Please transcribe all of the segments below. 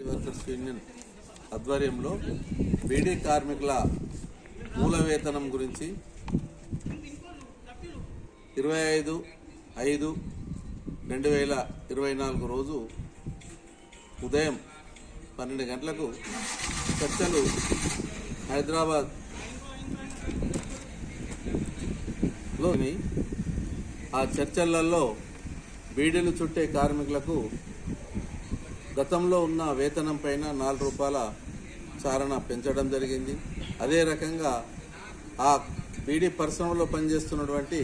Workers union ఆధ్వర్యంలో బీడీ కార్మికుల మూల వేతనం గురించి ఇరవై ఐదు ఐదు రెండు వేల ఇరవై నాలుగు రోజు ఉదయం పన్నెండు గంటలకు చర్చలు హైదరాబాద్లోని ఆ చర్చలలో బీడీలు చుట్టే కార్మికులకు గతంలో ఉన్న వేతనం పైన నాలుగు రూపాయల చారణ పెంచడం జరిగింది. అదే రకంగా ఆ బీడీ పరిశ్రమలో పనిచేస్తున్నటువంటి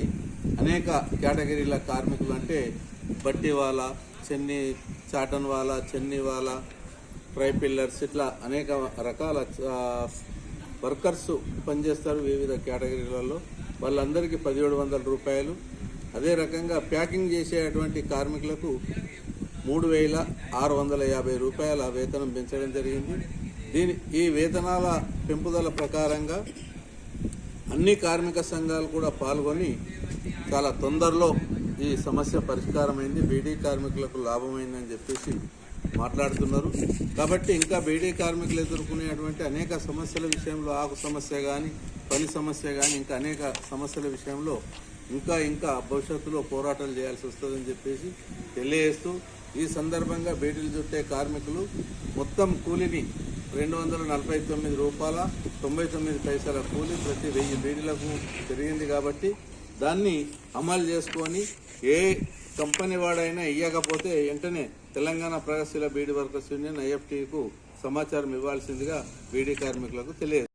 అనేక కేటగిరీల కార్మికులు అంటే బట్టి వాళ్ళ చెన్ని చాటన్ వాళ్ళ చెన్ని వాళ్ళ పిల్లర్స్ ఇట్లా అనేక రకాల వర్కర్స్ పనిచేస్తారు వివిధ కేటగిరీలలో. వాళ్ళందరికీ పదిహేడు వందల రూపాయలు. అదే రకంగా ప్యాకింగ్ చేసేటువంటి కార్మికులకు మూడు వేల ఆరు వందల యాభై రూపాయల వేతనం పెంచడం జరిగింది. దీని ఈ వేతనాల పెంపుదల ప్రకారంగా అన్ని కార్మిక సంఘాలు కూడా పాల్గొని చాలా తొందరలో ఈ సమస్య పరిష్కారమైంది. బీడీ కార్మికులకు లాభమైందని చెప్పేసి మాట్లాడుతున్నారు. కాబట్టి ఇంకా బీడీ కార్మికులు ఎదుర్కొనేటువంటి అనేక సమస్యల విషయంలో ఆకు సమస్య కానీ పని సమస్య కానీ ఇంకా అనేక సమస్యల విషయంలో ఇంకా ఇంకా భవిష్యత్తులో పోరాటాలు చేయాల్సి వస్తుందని చెప్పేసి తెలియజేస్తూ ఈ సందర్భంగా బీడీలు చుట్టే కార్మికులు మొత్తం కూలిని రెండు వందల నలభై తొమ్మిది రూపాయల తొంభై తొమ్మిది పైసల కూలి ప్రతి వెయ్యి బీడీలకు పెరిగింది కాబట్టి దాన్ని అమలు చేసుకొని ఏ కంపెనీ వాడైనా ఇవ్వకపోతే వెంటనే తెలంగాణ ప్రగతిశీల బీడీ వర్కర్స్ యూనియన్ ఐఎఫ్టీకు సమాచారం ఇవ్వాల్సిందిగా బీడీ కార్మికులకు తెలియదు